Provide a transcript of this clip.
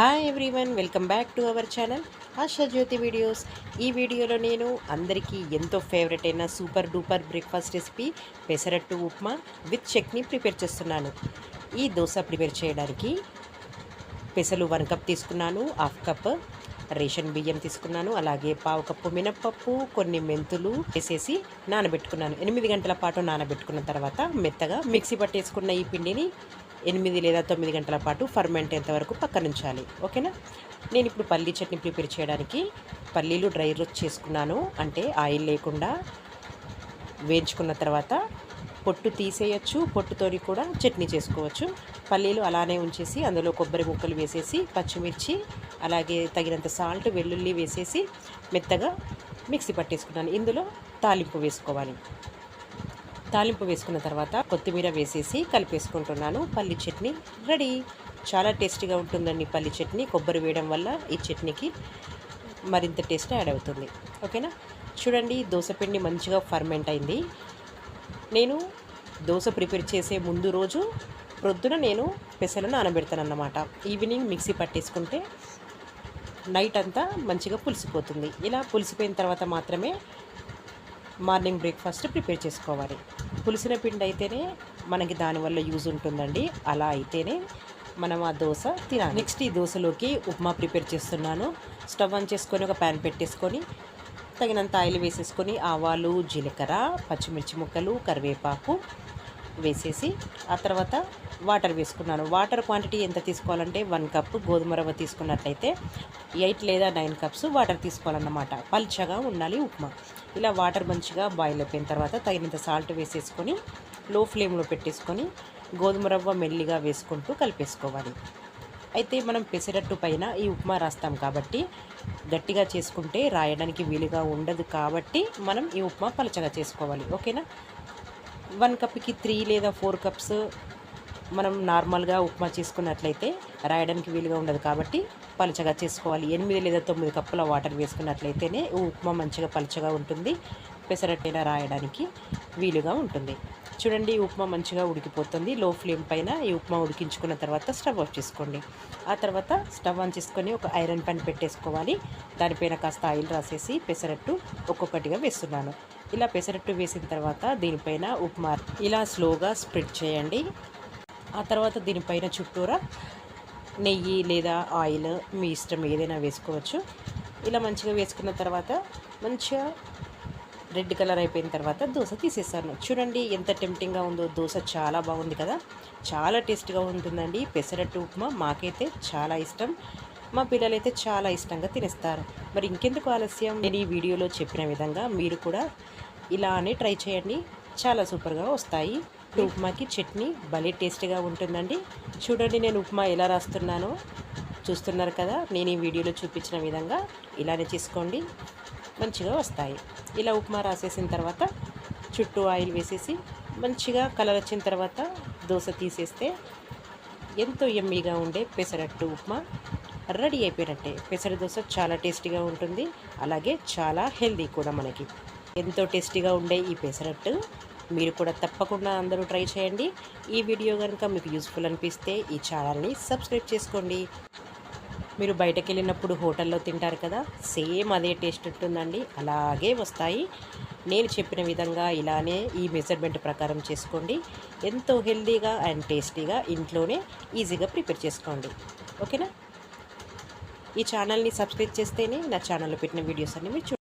Hi everyone welcome back to our channel Asha Jyothi videos ఈ వీడియోలో నేను అందరికీ ఎంతో ఫేవరెట్ అయిన super duper breakfast recipe pesarattu upma with chutney prepare చేస్తున్నాను. ఈ దోశ ప్రిపేర్ చేయడానికి పెసలు వన్ కప్ తీసుకున్నాను హాఫ్ కప్ రేషన్ బియ్యం తీసుకున్నాను అలాగే పావు కప్పు మినప్పప్పు కొన్ని మెంతులు వేసేసి నానబెట్టుకున్నాను. ఎనిమిది గంటల పాటు నానబెట్టుకున్న తర్వాత మెత్తగా మిక్సీ పట్టేసుకున్న ఈ పిండిని ఎనిమిది లేదా తొమ్మిది గంటల పాటు ఫర్మెంట్ అయ్యేంతవరకు పక్కనుంచాలి ఓకేనా? నేను ఇప్పుడు పల్లీ చట్నీ ప్రిపేర్ చేయడానికి పల్లీలు డ్రై రోస్ట్ చేసుకున్నాను. అంటే ఆయిల్ లేకుండా వేయించుకున్న తర్వాత పొట్టు తీసేయచ్చు. పొట్టుతోని కూడా చట్నీ చేసుకోవచ్చు. పల్లీలు అలానే ఉంచేసి అందులో కొబ్బరి ముక్కలు వేసేసి పచ్చిమిర్చి అలాగే తగినంత సాల్ట్ వెల్లుల్లి వేసేసి మెత్తగా మిక్సీ పట్టేసుకున్నాను. ఇందులో తాలింపు వేసుకోవాలి. తాలింపు వేసుకున్న తర్వాత కొత్తిమీర వేసేసి కలిపేసుకుంటున్నాను. పల్లి చట్నీ రెడీ. చాలా టేస్టీగా ఉంటుందండి పల్లి చట్నీ. కొబ్బరి వేయడం వల్ల ఈ చట్నీకి మరింత టేస్ట్ యాడ్ అవుతుంది. ఓకేనా? చూడండి దోశపిండి మంచిగా ఫర్మెంట్ అయింది. నేను దోశ ప్రిపేర్ చేసే ముందు రోజు ప్రొద్దున నేను పెసలు నానబెడతాను అన్నమాట ఈవినింగ్ మిక్సీ పట్టేసుకుంటే నైట్ అంతా మంచిగా పులిసిపోతుంది. ఇలా పులిసిపోయిన తర్వాత మాత్రమే మార్నింగ్ బ్రేక్ఫాస్ట్ ప్రిపేర్ చేసుకోవాలి. పులిసిన పిండి అయితేనే మనకి దానివల్ల యూజ్ ఉంటుందండి. అలా అయితేనే మనం ఆ దోశ తినాలి. నెక్స్ట్ ఈ దోశలోకి ఉప్మా ప్రిపేర్ చేస్తున్నాను. స్టవ్ ఆన్ చేసుకొని ఒక ప్యాన్ పెట్టేసుకొని తగినంత ఆయిల్ వేసేసుకొని ఆవాలు జీలకర్ర పచ్చిమిర్చి ముక్కలు కరివేపాకు వేసేసి ఆ తర్వాత వాటర్ వేసుకున్నాను. వాటర్ క్వాంటిటీ ఎంత తీసుకోవాలంటే వన్ కప్ గోధుమ రవ్వ తీసుకున్నట్లయితే ఎయిట్ లేదా నైన్ కప్స్ వాటర్ తీసుకోవాలన్నమాట. పల్చగా ఉండాలి ఉప్మా. ఇలా వాటర్ మంచిగా బాయిల్ అయిపోయిన తర్వాత తగినంత సాల్ట్ వేసేసుకొని లో ఫ్లేమ్లో పెట్టేసుకొని గోధుమ రవ్వ మెల్లిగా వేసుకుంటూ కలిపేసుకోవాలి. అయితే మనం పెసరట్టు పైన ఈ ఉప్మా రాస్తాం కాబట్టి గట్టిగా చేసుకుంటే రాయడానికి వీలుగా ఉండదు కాబట్టి మనం ఈ ఉప్మా పలచగా చేసుకోవాలి. ఓకేనా? వన్ కప్కి త్రీ లేదా ఫోర్ కప్స్ మనం నార్మల్గా ఉప్మా చేసుకున్నట్లయితే రాయడానికి వీలుగా ఉండదు కాబట్టి పలచగా చేసుకోవాలి. ఎనిమిది లేదా తొమ్మిది కప్పుల వాటర్ వేసుకున్నట్లయితేనే ఉప్మా మంచిగా పలచగా ఉంటుంది. పెసరట్టైనా రాయడానికి వీలుగా ఉంటుంది. చూడండి ఉప్మా మంచిగా ఉడికిపోతుంది. లో ఫ్లేమ్ పైన ఈ ఉప్మా ఉడికించుకున్న తర్వాత స్టవ్ ఆఫ్ చేసుకోండి. ఆ తర్వాత స్టవ్ ఆన్ చేసుకొని ఒక ఐరన్ పెన్ పెట్టేసుకోవాలి. దానిపైన కాస్త ఆయిల్ రాసేసి పెసరట్టు ఒక్కొక్కటిగా వేస్తున్నాను. ఇలా పెసరట్టు వేసిన తర్వాత దీనిపైన ఉప్మా ఇలా స్లోగా స్ప్రెడ్ చేయండి. ఆ తర్వాత దీనిపైన చుట్టూరా నెయ్యి లేదా ఆయిల్ మీ ఇష్టం ఏదైనా వేసుకోవచ్చు. ఇలా మంచిగా వేసుకున్న తర్వాత మంచిగా రెడ్ కలర్ అయిపోయిన తర్వాత దోశ తీసేస్తాను చూడండి ఎంత టెంప్టింగ్గా ఉందో. దోశ చాలా బాగుంది కదా. చాలా టేస్ట్గా ఉంటుందండి. పెసరట్టు ఉప్మా మాకైతే చాలా ఇష్టం. మా పిల్లలైతే చాలా ఇష్టంగా తినేస్తారు. మరి ఇంకెందుకు ఆలస్యం? నేను ఈ వీడియోలో చెప్పిన విధంగా మీరు కూడా ఇలానే ట్రై చేయండి. చాలా సూపర్గా వస్తాయి. ఉప్మాకి చట్నీ భలే టేస్ట్గా ఉంటుందండి. చూడండి నేను ఉప్మా ఎలా రాస్తున్నానో. చూస్తున్నారు కదా నేను ఈ వీడియోలో చూపించిన విధంగా ఇలానే చేసుకోండి. మంచిగా వస్తాయి. ఇలా ఉప్మా రాసేసిన తర్వాత చుట్టూ ఆయిల్ వేసేసి మంచిగా కలర్ వచ్చిన తర్వాత దోశ తీసేస్తే ఎంతో ఎమ్మీగా ఉండే పెసరట్టు ఉప్మా రెడీ అయిపోయినట్టే. పెసర దోశ చాలా టేస్టీగా ఉంటుంది. అలాగే చాలా హెల్దీ కూడా మనకి. ఎంతో టేస్టీగా ఉండే ఈ పెసరట్టు మీరు కూడా తప్పకుండా అందరూ ట్రై చేయండి. ఈ వీడియో కనుక మీకు యూస్ఫుల్ అనిపిస్తే ఈ ఛానల్ని సబ్స్క్రైబ్ చేసుకోండి. మీరు బయటకు వెళ్ళినప్పుడు హోటల్లో తింటారు కదా సేమ్ అదే టేస్ట్ ఉంటుందండి. అలాగే వస్తాయి. నేను చెప్పిన విధంగా ఇలానే ఈ మెజర్మెంట్ ప్రకారం చేసుకోండి. ఎంతో హెల్దీగా అండ్ టేస్టీగా ఇంట్లోనే ఈజీగా ప్రిపేర్ చేసుకోండి. ఓకేనా? ఈ ఛానల్ని సబ్స్క్రైబ్ చేస్తేనే నా ఛానల్లో పెట్టిన వీడియోస్ అన్ని మీరు